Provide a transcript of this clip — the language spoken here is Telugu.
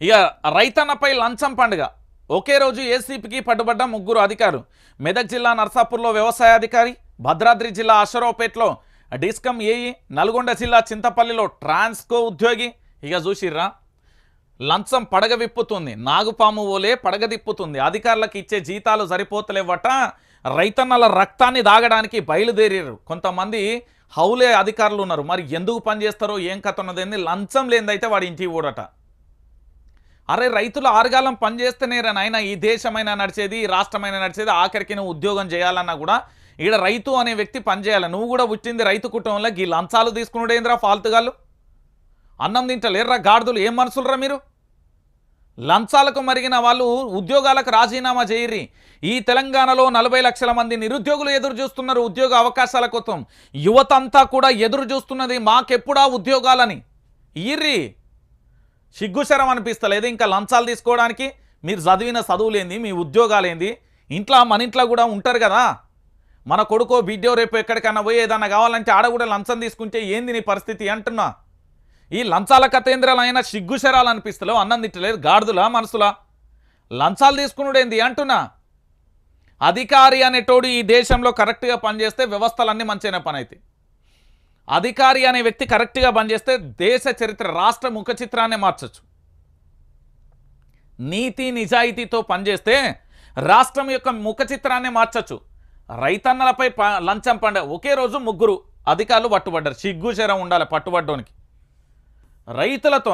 ఇక రైతన్నపై లంచం పండుగ. ఒకే రోజు ఏసీపీకి పట్టుబడ్డ ముగ్గురు అధికారులు. మెదక్ జిల్లా నర్సాపూర్లో వ్యవసాయ అధికారి భద్రాద్రి జిల్లా అషరావుపేటలో డిస్కమ్ ఏఈ నల్గొండ జిల్లా చింతపల్లిలో ట్రాన్స్కో ఉద్యోగి. ఇక చూసిర్రా? లంచం పడగ విప్పుతుంది. నాగుపాము ఓలే పడగ తిప్పుతుంది. అధికారులకు ఇచ్చే జీతాలు సరిపోతలేవట. రైతన్నల రక్తాన్ని దాగడానికి బయలుదేరారు కొంతమంది హౌలే అధికారులు ఉన్నారు. మరి ఎందుకు పనిచేస్తారో ఏం కథ ఉన్నదేంది? లంచం లేనిదైతే వాడి ఇంటికి ఊడట అరే రైతులు ఆరుగాలం పనిచేస్తేనేరా నాయన ఈ దేశమైనా నడిచేది ఈ రాష్ట్రమైనా నడిచేది ఆఖరికి నువ్వు ఉద్యోగం చేయాలన్నా కూడా ఈడ రైతు అనే వ్యక్తి పనిచేయాలి నువ్వు కూడా పుట్టింది రైతు కుటుంబంలో ఈ లంచాలు తీసుకున్నాడేంద్రా ఫాల్తుగాళ్ళు? అన్నం తింటలేర్రా గాడిదలు ఏం మనుషులరా మీరు? లంచాలకు మరిగిన వాళ్ళు ఉద్యోగాలకు రాజీనామా చేయరి ఈ తెలంగాణలో నలభై లక్షల మంది నిరుద్యోగులు ఎదురు చూస్తున్నారు ఉద్యోగ అవకాశాల కోసం. యువత అంతా కూడా ఎదురు చూస్తున్నది మాకెప్పుడా ఉద్యోగాలని? ఇర్రి సిగ్గుశరం అనిపిస్తలేదు. ఇంకా లంచాలు తీసుకోవడానికి మీరు చదివిన చదువులేంది మీ ఉద్యోగాలేంది. ఇంట్లో మన ఇంట్లో కూడా ఉంటారు కదా. మన కొడుకో బిడ్డో రేపు ఎక్కడికైనా పోయి ఏదన్నా కావాలంటే ఆడ కూడా లంచం తీసుకుంటే ఏంది నీ పరిస్థితి అంటున్నా. ఈ లంచాల కతేంద్రాలు అయినా సిగ్గుశరాలు అనిపిస్తలేవు. అన్నం తిట్టలేదు. గాడిదలా మనసులా. లంచాలు తీసుకున్నాడేంది అంటున్నా. అధికారి అనేటోడు ఈ దేశంలో కరెక్ట్గా పనిచేస్తే వ్యవస్థలన్నీ మంచిగా పని అవుతాయి అధికారి అనే వ్యక్తి కరెక్ట్గా పనిచేస్తే దేశ చరిత్ర రాష్ట్ర ముఖ చిత్రాన్నే మార్చచ్చు. నీతి నిజాయితీతో పనిచేస్తే రాష్ట్రం యొక్క ముఖ చిత్రాన్నే మార్చచ్చు. రైతన్నలపై ప- లంచం పండ ఒకే రోజు ముగ్గురు అధికారులు పట్టుబడ్డారు. సిగ్గు శరం ఉండాలి పట్టుబడ్డోనికి. రైతులతో